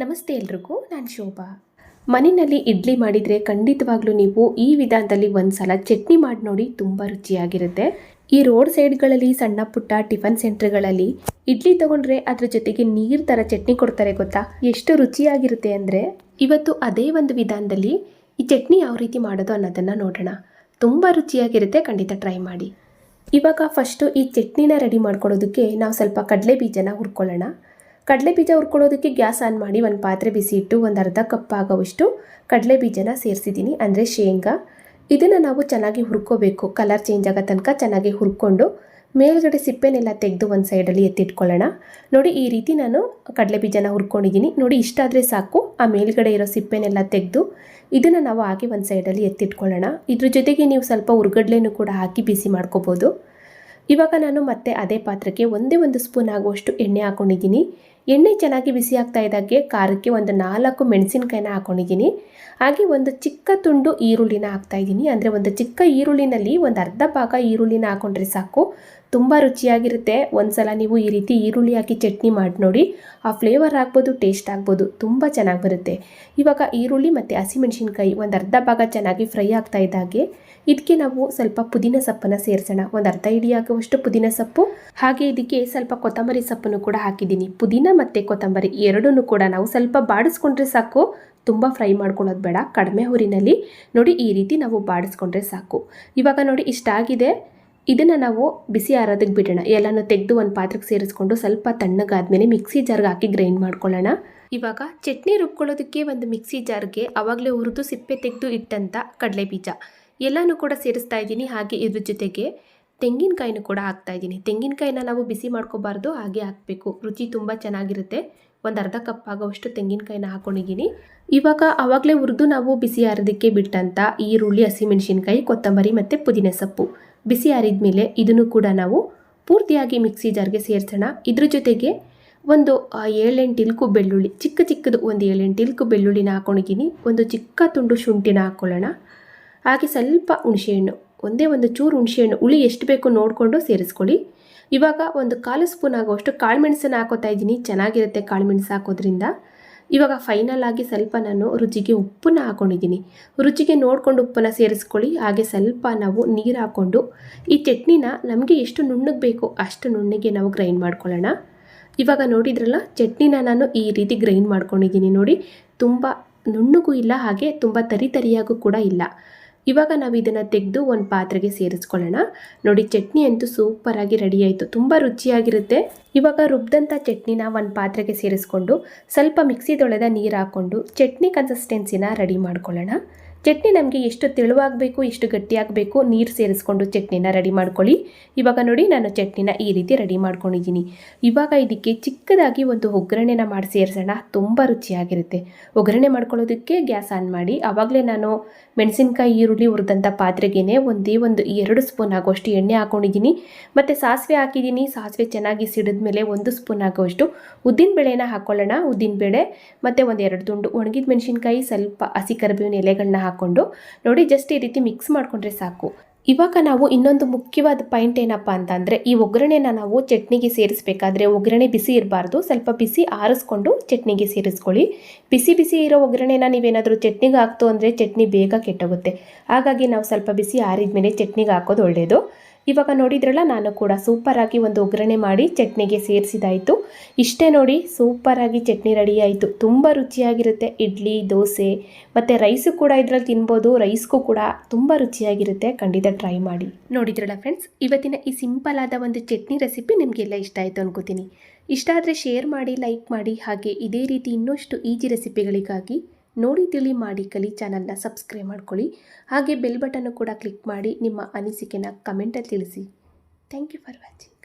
ನಮಸ್ತೆ ಎಲ್ರಿಗೂ, ನಾನು ಶೋಭಾ. ಮನೆಯಲ್ಲಿ ಇಡ್ಲಿ ಮಾಡಿದರೆ ಖಂಡಿತವಾಗ್ಲೂ ನೀವು ಈ ವಿಧಾನದಲ್ಲಿ ಒಂದ್ಸಲ ಚಟ್ನಿ ಮಾಡಿ ನೋಡಿ ತುಂಬ ರುಚಿಯಾಗಿರುತ್ತೆ. ಈ ರೋಡ್ ಸೈಡ್ಗಳಲ್ಲಿ ಸಣ್ಣ ಪುಟ್ಟ ಟಿಫನ್ ಸೆಂಟರ್ಗಳಲ್ಲಿ ಇಡ್ಲಿ ತಗೊಂಡ್ರೆ ಅದ್ರ ಜೊತೆಗೆ ನೀರು ಥರ ಚಟ್ನಿ ಕೊಡ್ತಾರೆ ಗೊತ್ತಾ? ಎಷ್ಟು ರುಚಿಯಾಗಿರುತ್ತೆ ಅಂದರೆ, ಇವತ್ತು ಅದೇ ಒಂದು ವಿಧಾನದಲ್ಲಿ ಈ ಚಟ್ನಿ ಯಾವ ರೀತಿ ಮಾಡೋದು ಅನ್ನೋದನ್ನು ನೋಡೋಣ. ತುಂಬ ರುಚಿಯಾಗಿರುತ್ತೆ, ಖಂಡಿತ ಟ್ರೈ ಮಾಡಿ. ಇವಾಗ ಫಸ್ಟು ಈ ಚಟ್ನಿನ ರೆಡಿ ಮಾಡ್ಕೊಳ್ಳೋದಕ್ಕೆ ನಾವು ಸ್ವಲ್ಪ ಕಡಲೆ ಬೀಜನ ಹುರ್ಕೊಳ್ಳೋಣ. ಕಡಲೆ ಬೀಜ ಹುರ್ಕೊಳ್ಳೋದಕ್ಕೆ ಗ್ಯಾಸ್ ಆನ್ ಮಾಡಿ ಒಂದು ಪಾತ್ರೆ ಬಿಸಿ ಇಟ್ಟು ಒಂದು ಅರ್ಧ ಕಪ್ ಆಗೋವಷ್ಟು ಕಡಲೆ ಬೀಜನ ಸೇರಿಸಿದ್ದೀನಿ, ಅಂದರೆ ಶೇಂಗಾ. ಇದನ್ನು ನಾವು ಚೆನ್ನಾಗಿ ಹುರ್ಕೋಬೇಕು. ಕಲರ್ ಚೇಂಜ್ ಆಗೋ ತನಕ ಚೆನ್ನಾಗಿ ಹುರ್ಕೊಂಡು ಮೇಲ್ಗಡೆ ಸಿಪ್ಪೆನೆಲ್ಲ ತೆಗೆದು ಒಂದು ಸೈಡಲ್ಲಿ ಎತ್ತಿಟ್ಕೊಳ್ಳೋಣ. ನೋಡಿ, ಈ ರೀತಿ ನಾನು ಕಡಲೆ ಬೀಜನ ಹುರ್ಕೊಂಡಿದ್ದೀನಿ. ನೋಡಿ ಇಷ್ಟಾದರೆ ಸಾಕು. ಆ ಮೇಲ್ಗಡೆ ಇರೋ ಸಿಪ್ಪೆನೆಲ್ಲ ತೆಗೆದು ಇದನ್ನು ನಾವು ಹಾಕಿ ಒಂದು ಸೈಡಲ್ಲಿ ಎತ್ತಿಟ್ಕೊಳ್ಳೋಣ. ಇದ್ರ ಜೊತೆಗೆ ನೀವು ಸ್ವಲ್ಪ ಹುರ್ಗಡ್ಲೆನೂ ಕೂಡ ಹಾಕಿ ಬಿಸಿ ಮಾಡ್ಕೋಬೋದು. ಇವಾಗ ನಾನು ಮತ್ತೆ ಅದೇ ಪಾತ್ರಕ್ಕೆ ಒಂದೇ ಒಂದು ಸ್ಪೂನ್ ಆಗುವಷ್ಟು ಎಣ್ಣೆ ಹಾಕೊಂಡಿದ್ದೀನಿ. ಎಣ್ಣೆ ಚೆನ್ನಾಗಿ ಬಿಸಿ ಆಗ್ತಾ ಇದ್ದಾಗೆ ಖಾರಕ್ಕೆ ಒಂದು ನಾಲ್ಕು ಮೆಣಸಿನ್ಕಾಯಿನ ಹಾಕೊಂಡಿದ್ದೀನಿ. ಹಾಗೆ ಒಂದು ಚಿಕ್ಕ ತುಂಡು ಈರುಳ್ಳಿನ ಹಾಕ್ತಾ ಇದ್ದೀನಿ. ಅಂದರೆ ಒಂದು ಚಿಕ್ಕ ಈರುಳ್ಳಿನಲ್ಲಿ ಒಂದು ಅರ್ಧ ಭಾಗ ಈರುಳ್ಳಿನ ಹಾಕೊಂಡ್ರೆ ಸಾಕು. ತುಂಬ ರುಚಿಯಾಗಿರುತ್ತೆ. ಒಂದ್ಸಲ ನೀವು ಈ ರೀತಿ ಈರುಳ್ಳಿ ಹಾಕಿ ಚಟ್ನಿ ಮಾಡಿ ನೋಡಿ. ಆ ಫ್ಲೇವರ್ ಆಗ್ಬೋದು, ಟೇಸ್ಟ್ ಆಗ್ಬೋದು, ತುಂಬ ಚೆನ್ನಾಗಿ ಬರುತ್ತೆ. ಇವಾಗ ಈರುಳ್ಳಿ ಮತ್ತು ಹಸಿಮೆಣಸಿನ್ಕಾಯಿ ಒಂದು ಅರ್ಧ ಭಾಗ ಚೆನ್ನಾಗಿ ಫ್ರೈ ಆಗ್ತಾ ಇದ್ದಾಗೆ ಇದಕ್ಕೆ ನಾವು ಸ್ವಲ್ಪ ಪುದೀನ ಸೊಪ್ಪನ್ನು ಸೇರಿಸೋಣ. ಒಂದು ಅರ್ಧ ಇಡಿ ಆಗುವಷ್ಟು ಪುದೀನ ಸೊಪ್ಪು. ಹಾಗೆ ಇದಕ್ಕೆ ಸ್ವಲ್ಪ ಕೊತ್ತಂಬರಿ ಸೊಪ್ಪನ್ನು ಕೂಡ ಹಾಕಿದ್ದೀನಿ. ಪುದೀನ ಮತ್ತು ಕೊತ್ತಂಬರಿ ಎರಡನ್ನು ಕೂಡ ನಾವು ಸ್ವಲ್ಪ ಬಾಡಿಸ್ಕೊಂಡ್ರೆ ಸಾಕು. ತುಂಬ ಫ್ರೈ ಮಾಡ್ಕೊಳ್ಳೋದು ಬೇಡ, ಕಡಿಮೆ ಹುರಿನಲ್ಲಿ. ನೋಡಿ, ಈ ರೀತಿ ನಾವು ಬಾಡಿಸ್ಕೊಂಡ್ರೆ ಸಾಕು. ಇವಾಗ ನೋಡಿ ಇಷ್ಟಾಗಿದೆ ಇದನ್ನು ನಾವು ಬಿಸಿ ಆರೋದಕ್ಕೆ ಬಿಡೋಣ. ಎಲ್ಲನೂ ತೆಗೆದು ಒಂದು ಪಾತ್ರೆಗೆ ಸೇರಿಸ್ಕೊಂಡು ಸ್ವಲ್ಪ ತಣ್ಣಗಾದ್ಮೇಲೆ ಮಿಕ್ಸಿ ಜಾರ್ಗೆ ಹಾಕಿ ಗ್ರೈಂಡ್ ಮಾಡ್ಕೊಳ್ಳೋಣ. ಇವಾಗ ಚಟ್ನಿ ರುಬ್ಕೊಳ್ಳೋದಕ್ಕೆ ಒಂದು ಮಿಕ್ಸಿ ಜಾರ್ಗೆ ಆವಾಗಲೇ ಹುರಿದು ಸಿಪ್ಪೆ ತೆಗೆದು ಇಟ್ಟಂಥ ಕಡಲೆ ಬೀಜ ಎಲ್ಲನೂ ಕೂಡ ಸೇರಿಸ್ತಾ ಇದ್ದೀನಿ, ಹಾಗೆ ಇದ್ರ ಜೊತೆಗೆ ತೆಂಗಿನಕಾಯಿನೂ ಕೂಡ ಹಾಕ್ತಾ ಇದ್ದೀನಿ. ತೆಂಗಿನಕಾಯಿನ ನಾವು ಬಿಸಿ ಮಾಡ್ಕೋಬಾರ್ದು, ಹಾಗೆ ಹಾಕಬೇಕು. ರುಚಿ ತುಂಬ ಚೆನ್ನಾಗಿರುತ್ತೆ. ಒಂದು ಅರ್ಧ ಕಪ್ ಆಗೋವಷ್ಟು ತೆಂಗಿನಕಾಯಿನ ಹಾಕೊಂಡಿದ್ದೀನಿ. ಇವಾಗ ಆವಾಗಲೇ ಹುರಿದು ನಾವು ಬಿಸಿ ಆರೋದಕ್ಕೆ ಬಿಟ್ಟಂಥ ಈರುಳ್ಳಿ, ಹಸಿಮೆಣಸಿನ್ಕಾಯಿ, ಕೊತ್ತಂಬರಿ ಮತ್ತು ಪುದೀನ ಸೊಪ್ಪು. ಬಿಸಿ ಆರಿದ ಮೇಲೆ ಇದನ್ನು ಕೂಡ ನಾವು ಪೂರ್ತಿಯಾಗಿ ಮಿಕ್ಸಿ ಜಾರ್ಗೆ ಸೇರಿಸೋಣ. ಇದ್ರ ಜೊತೆಗೆ ಒಂದು ಏಳೆಂಟು ಇಲ್ಕು ಬೆಳ್ಳುಳ್ಳಿ, ಚಿಕ್ಕ ಚಿಕ್ಕದು ಒಂದು ಏಳೆಂಟು ಇಲ್ಕು ಬೆಳ್ಳುಳ್ಳಿನ ಹಾಕೊಂಡಿದ್ದೀನಿ. ಒಂದು ಚಿಕ್ಕ ತುಂಡು ಶುಂಠಿನ ಹಾಕ್ಕೊಳ್ಳೋಣ ಹಾಗೆ ಸ್ವಲ್ಪ ಹುಣಸೆಹಣ್ಣು, ಒಂದೇ ಒಂದು ಚೂರು ಹುಣಸೆಹಣ್ಣು ಹುಳಿ ಎಷ್ಟು ಬೇಕು ನೋಡಿಕೊಂಡು ಸೇರಿಸ್ಕೊಳ್ಳಿ. ಇವಾಗ ಒಂದು ಕಾಲು ಸ್ಪೂನ್ ಆಗುವಷ್ಟು ಕಾಳುಮೆಣಸನ್ನು ಹಾಕೋತಾ ಇದ್ದೀನಿ. ಚೆನ್ನಾಗಿರುತ್ತೆ ಕಾಳುಮೆಣಸು ಹಾಕೋದ್ರಿಂದ. ಇವಾಗ ಫೈನಲ್ ಆಗಿ ಸ್ವಲ್ಪ ನಾನು ರುಚಿಗೆ ಉಪ್ಪನ್ನ ಹಾಕೊಂಡಿದ್ದೀನಿ. ರುಚಿಗೆ ನೋಡಿಕೊಂಡು ಉಪ್ಪನ್ನು ಸೇರಿಸ್ಕೊಳ್ಳಿ. ಹಾಗೆ ಸ್ವಲ್ಪ ನಾವು ನೀರು ಹಾಕ್ಕೊಂಡು ಈ ಚಟ್ನಿನ ನಮಗೆ ಎಷ್ಟು ನುಣ್ಣಗೆ ಬೇಕು ಅಷ್ಟು ನುಣ್ಣಗೆ ನಾವು ಗ್ರೈಂಡ್ ಮಾಡ್ಕೊಳ್ಳೋಣ. ಇವಾಗ ನೋಡಿದ್ರಲ್ಲ, ಚಟ್ನಿನ ನಾನು ಈ ರೀತಿ ಗ್ರೈಂಡ್ ಮಾಡ್ಕೊಂಡಿದ್ದೀನಿ ನೋಡಿ. ತುಂಬ ನುಣ್ಣಗೂ ಇಲ್ಲ, ಹಾಗೆ ತುಂಬ ತರಿ ತರಿಯಾಗೂ ಕೂಡ ಇಲ್ಲ. ಇವಾಗ ನಾವು ಇದನ್ನು ತೆಗೆದು ಒಂದು ಪಾತ್ರೆಗೆ ಸೇರಿಸ್ಕೊಳ್ಳೋಣ. ನೋಡಿ, ಚಟ್ನಿ ಅಂತೂ ಸೂಪರಾಗಿ ರೆಡಿ ಆಯಿತು. ತುಂಬ ರುಚಿಯಾಗಿರುತ್ತೆ. ಇವಾಗ ರುಬ್ದಂಥ ಚಟ್ನಿನ ಒಂದು ಪಾತ್ರೆಗೆ ಸೇರಿಸ್ಕೊಂಡು ಸ್ವಲ್ಪ ಮಿಕ್ಸಿ ತೊಳೆದ ನೀರು ಹಾಕ್ಕೊಂಡು ಚಟ್ನಿ ಕನ್ಸಿಸ್ಟೆನ್ಸಿನ ರೆಡಿ ಮಾಡ್ಕೊಳ್ಳೋಣ. ಚಟ್ನಿ ನಮಗೆ ಎಷ್ಟು ತೆಳುವಾಗಬೇಕು, ಎಷ್ಟು ಗಟ್ಟಿಯಾಗಬೇಕು ನೀರು ಸೇರಿಸ್ಕೊಂಡು ಚಟ್ನಿನ ರೆಡಿ ಮಾಡ್ಕೊಳ್ಳಿ. ಇವಾಗ ನೋಡಿ ನಾನು ಚಟ್ನಿನ ಈ ರೀತಿ ರೆಡಿ ಮಾಡ್ಕೊಂಡಿದ್ದೀನಿ. ಇವಾಗ ಇದಕ್ಕೆ ಚಿಕ್ಕದಾಗಿ ಒಂದು ಒಗ್ಗರಣೆನ ಮಾಡಿ ಸೇರಿಸೋಣ. ತುಂಬ ರುಚಿಯಾಗಿರುತ್ತೆ. ಒಗ್ಗರಣೆ ಮಾಡ್ಕೊಳ್ಳೋದಕ್ಕೆ ಗ್ಯಾಸ್ ಆನ್ ಮಾಡಿ. ಆವಾಗಲೇ ನಾನು ಮೆಣಸಿನ್ಕಾಯಿ, ಈರುಳ್ಳಿ ಹುರಿದಂಥ ಪಾತ್ರೆಗೇನೆ ಒಂದೇ ಒಂದು ಎರಡು ಸ್ಪೂನ್ ಆಗೋಷ್ಟು ಎಣ್ಣೆ ಹಾಕೊಂಡಿದ್ದೀನಿ. ಮತ್ತು ಸಾಸಿವೆ ಹಾಕಿದ್ದೀನಿ. ಸಾಸಿವೆ ಚೆನ್ನಾಗಿ ಸಿಡಿದ ಮೇಲೆ ಒಂದು ಸ್ಪೂನ್ ಆಗೋಷ್ಟು ಉದ್ದಿನ ಬೇಳೆನ ಹಾಕ್ಕೊಳ್ಳೋಣ ಉದ್ದಿನ ಬೇಳೆ, ಮತ್ತು ಒಂದು ಎರಡು ತುಂಡು ಒಣಗಿದ ಮೆಣಸಿನ್ಕಾಯಿ, ಸ್ವಲ್ಪ ಹಸಿ ಕರಿಬೇವಿನ ಎಲೆಗಳನ್ನ ಹಾಕ್ಕೊಂಡು ನೋಡಿ ಜಸ್ಟ್ ಈ ರೀತಿ ಮಿಕ್ಸ್ ಮಾಡಿಕೊಂಡ್ರೆ ಸಾಕು. ಇವಾಗ ನಾವು ಇನ್ನೊಂದು ಮುಖ್ಯವಾದ ಪಾಯಿಂಟ್ ಏನಪ್ಪ ಅಂತಂದರೆ ಈ ಒಗ್ಗರಣೆನ ನಾವು ಚಟ್ನಿಗೆ ಸೇರಿಸಬೇಕಾದ್ರೆ ಒಗ್ಗರಣೆ ಬಿಸಿ ಇರಬಾರ್ದು. ಸ್ವಲ್ಪ ಬಿಸಿ ಆರಿಸ್ಕೊಂಡು ಚಟ್ನಿಗೆ ಸೇರಿಸ್ಕೊಳ್ಳಿ. ಬಿಸಿ ಬಿಸಿ ಇರೋ ಒಗ್ಗರಣೆನ ನೀವೇನಾದರೂ ಚಟ್ನಿಗೆ ಹಾಕ್ತು ಅಂದರೆ ಚಟ್ನಿ ಬೇಗ ಕೆಟ್ಟೋಗುತ್ತೆ. ಹಾಗಾಗಿ ನಾವು ಸ್ವಲ್ಪ ಬಿಸಿ ಆರಿದ ಮೇಲೆ ಚಟ್ನಿಗೆ ಹಾಕೋದು ಒಳ್ಳೆಯದು ಇವಾಗ ನೋಡಿದ್ರಲ್ಲ, ನಾನು ಕೂಡ ಸೂಪರಾಗಿ ಒಂದು ಒಗ್ಗರಣೆ ಮಾಡಿ ಚಟ್ನಿಗೆ ಸೇರಿಸಿದಾಯಿತು. ಇಷ್ಟೇ ನೋಡಿ ಸೂಪರಾಗಿ ಚಟ್ನಿ ರೆಡಿ ಆಯಿತು. ತುಂಬ ರುಚಿಯಾಗಿರುತ್ತೆ. ಇಡ್ಲಿ, ದೋಸೆ, ಮತ್ತು ರೈಸು ಕೂಡ ಇದ್ರಲ್ಲಿ ತಿನ್ಬೋದು. ರೈಸ್ಗೂ ಕೂಡ ತುಂಬ ರುಚಿಯಾಗಿರುತ್ತೆ. ಖಂಡಿತ ಟ್ರೈ ಮಾಡಿ. ನೋಡಿದ್ರಲ್ಲ ಫ್ರೆಂಡ್ಸ್ ಇವತ್ತಿನ ಈ ಸಿಂಪಲ್ ಆದ ಒಂದು ಚಟ್ನಿ ರೆಸಿಪಿ ನಿಮಗೆಲ್ಲ ಇಷ್ಟ ಆಯಿತು ಅನ್ಕೋತೀನಿ. ಇಷ್ಟ ಆದರೆ ಶೇರ್ ಮಾಡಿ ಲೈಕ್ ಮಾಡಿ. ಹಾಗೆ ಇದೇ ರೀತಿ ಇನ್ನಷ್ಟು ಈಜಿ ರೆಸಿಪಿಗಳಿಗಾಗಿ ನೋಡಿ ತಿಳಿ ಮಾಡಿ ಕಲಿ ಚಾನಲ್ನ ಸಬ್ಸ್ಕ್ರೈಬ್ ಮಾಡ್ಕೊಳ್ಳಿ. ಹಾಗೆ ಬೆಲ್ ಬಟನ್ನು ಕೂಡ ಕ್ಲಿಕ್ ಮಾಡಿ ನಿಮ್ಮ ಅನಿಸಿಕೆನ ಕಮೆಂಟಲ್ಲಿ ತಿಳಿಸಿ. Thank you for watching.